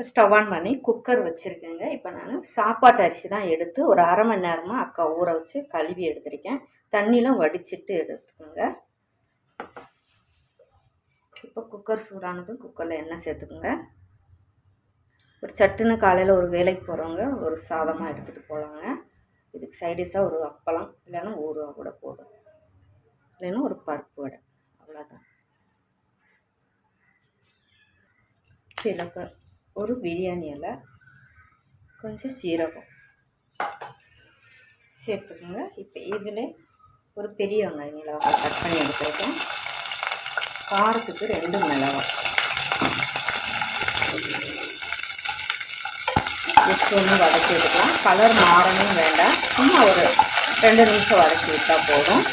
இப்போ stove on பண்ணி cooker வச்சுருக்கேங்க. இப்போ நான் சாப்பாட்டு அரிசி தான் எடுத்து ஒரு அரை மணி நேரமாக அக்கா ஊற வச்சு கழுவி எடுத்திருக்கேன். தண்ணிலாம் வடிச்சிட்டு எடுத்துக்கோங்க. இப்போ குக்கர் சூடானதும் குக்கரில் எண்ணெய் சேர்த்துக்குங்க. ஒரு சட்டுன்னு காலையில் ஒரு வேலைக்கு போகிறவங்க ஒரு சாதமாக எடுத்துகிட்டு போகலாங்க இதுக்கு சைடிஷாக ஒரு அப்பளம் இல்லைன்னா ஊறுவா கூட போதும். இல்லைன்னா ஒரு பருப்பு வடை அவ்வளோதான் சிலக்கு ஒரு பிரியாணி இலை கொஞ்சம் சீரகம் சேர்த்துக்கோங்க. இப்போ இதில் ஒரு பெரிய வெங்காயம் மிளகாய் கட் பண்ணி எடுத்துருக்கேன். காரத்துக்கு ரெண்டு மிளகாய். ஜஸ்ட் ஒன்று வதக்கி எடுக்கலாம். கலர் மாறணும் வேண்டாம். சும்மா ஒரு ரெண்டு நிமிஷம் வதக்கி விட்டால் போதும்.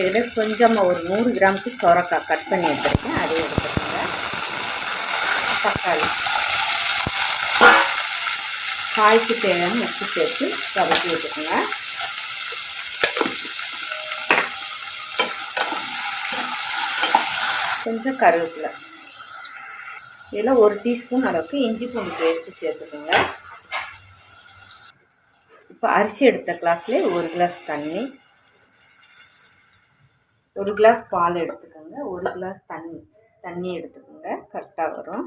இதில் கொஞ்சமாக ஒரு நூறு கிராமுக்கு சோரக்காய் கட் பண்ணி வச்சுருக்கேன் அதையும் எடுத்துக்கோங்க. தக்காளி. காய்ச்சி தேவையான உப்பு சேர்த்து வதக்கி வச்சுக்கோங்க கொஞ்சம் கருவேப்பிலை. இதில் ஒரு டீஸ்பூன் அளவுக்கு இஞ்சி பூண்டு பேஸ்ட்டு சேர்த்துக்கோங்க. இப்போ அரிசி எடுத்த கிளாஸ்லேயே ஒரு கிளாஸ் தண்ணி. ஒரு கிளாஸ் பால் எடுத்துக்கோங்க. ஒரு கிளாஸ் தண்ணி தண்ணி எடுத்துக்கோங்க. கரெக்டாக வரும்.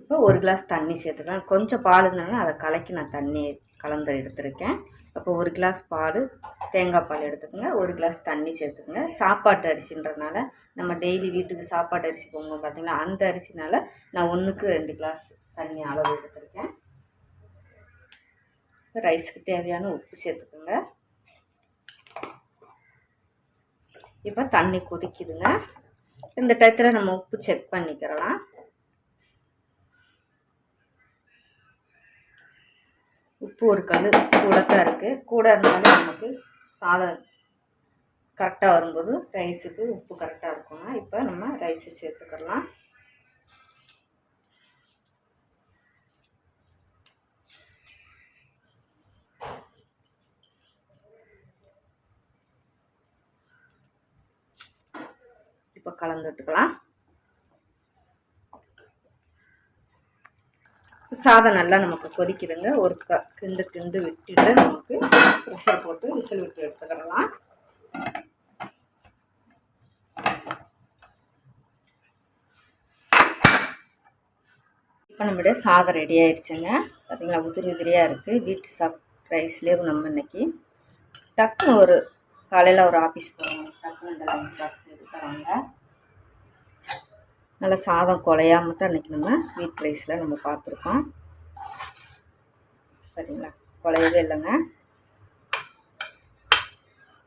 இப்போ ஒரு கிளாஸ் தண்ணி சேர்த்துக்கலாம். கொஞ்சம் பால் இருந்தாலும் அதை கலக்கி நான் தண்ணி கலந்து எடுத்திருக்கேன். அப்போ ஒரு கிளாஸ் பால் தேங்காய் பால் எடுத்துக்கோங்க. ஒரு கிளாஸ் தண்ணி சேர்த்துக்கோங்க. சாப்பாட்டு அரிசின்றனால நம்ம டெய்லி வீட்டுக்கு சாப்பாட்டு அரிசி போங்க பார்த்திங்களா அந்த அரிசினால் நான் ஒன்றுக்கு ரெண்டு கிளாஸ் தண்ணி அளவு எடுத்திருக்கேன். ரைஸுக்கு தேவையான உப்பு சேர்த்துக்கோங்க. இப்போ தண்ணி கொதிக்குதுங்க. இந்த டயத்தில் நம்ம உப்பு செக் பண்ணிக்கிறலாம் உப்பு ஒரு கல் கூட தான் இருக்குது கூட இருந்தாலும் நமக்கு சாதம் கரெக்டாக வரும்போது ரைஸுக்கு உப்பு கரெக்டாக இருக்குங்க இப்போ நம்ம ரைஸை சேர்த்துக்கலாம். இப்போ கலந்து விட்டுக்கலாம் சாதம் நல்லா நமக்கு கொதிக்குதுங்க. ஒரு க கிண்டு கிண்டு விட்டுட்டு நமக்கு விசில் போட்டு விசில் விட்டு எடுத்துக்கிறலாம் இப்போ நம்மளுடைய சாதம் ரெடி ஆயிடுச்சுங்க பார்த்தீங்களா உதிரி உதிரியாக இருக்குது வீட்டு சாப் ரைஸ்லேயே நம்ம இன்னைக்கு டக்குன்னு ஒரு காலையில் ஒரு ஆஃபீஸ் போகிறோம் டக்குன்னு இந்த லஞ்ச் பாக்ஸ் எடுத்துக்கிறாங்க நல்லா சாதம் குலையாமல் தான் இன்றைக்கி நம்ம வீட் ரைஸில் நம்ம பார்த்துருக்கோம். பார்த்தீங்களா குலையவே இல்லைங்க.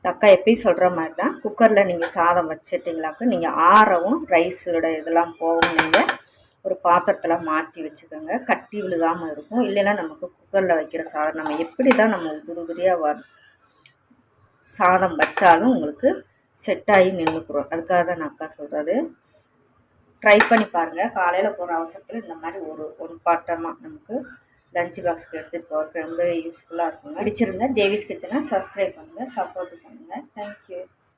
தக்கா எப்பயும் சொல்கிற மாதிரி தான் குக்கரில் நீங்கள் சாதம் வச்சுட்டிங்களாக்கு நீங்கள் ஆறவும் ரைஸோட இதெல்லாம் போகும் நீங்கள் ஒரு பாத்திரத்தில் மாற்றி வச்சுக்கோங்க. கட்டி விழுகாமல் இருக்கும். இல்லைன்னா நமக்கு குக்கரில் வைக்கிற சாதம் நம்ம எப்படி தான் நம்ம உதிரி உதிரியாக வ சாதம் வச்சாலும் உங்களுக்கு செட் ஆகி நின்றுக்குறோம் அதுக்காக தான் நான் அக்கா சொல்கிறது ட்ரை பண்ணி பாருங்கள் காலையில் போகிற அவசரத்தில் இந்த மாதிரி ஒரு ஒன் பாட்டமாக நமக்கு லஞ்ச் பாக்ஸ்க்கு எடுத்துகிட்டு போகிறதுக்கு ரொம்ப யூஸ்ஃபுல்லாக இருக்குங்க. அடிச்சிருங்க ஜேவிஸ் கிச்சனை சப்ஸ்கிரைப் பண்ணுங்கள் சப்போர்ட் பண்ணுங்கள் தேங்க்யூ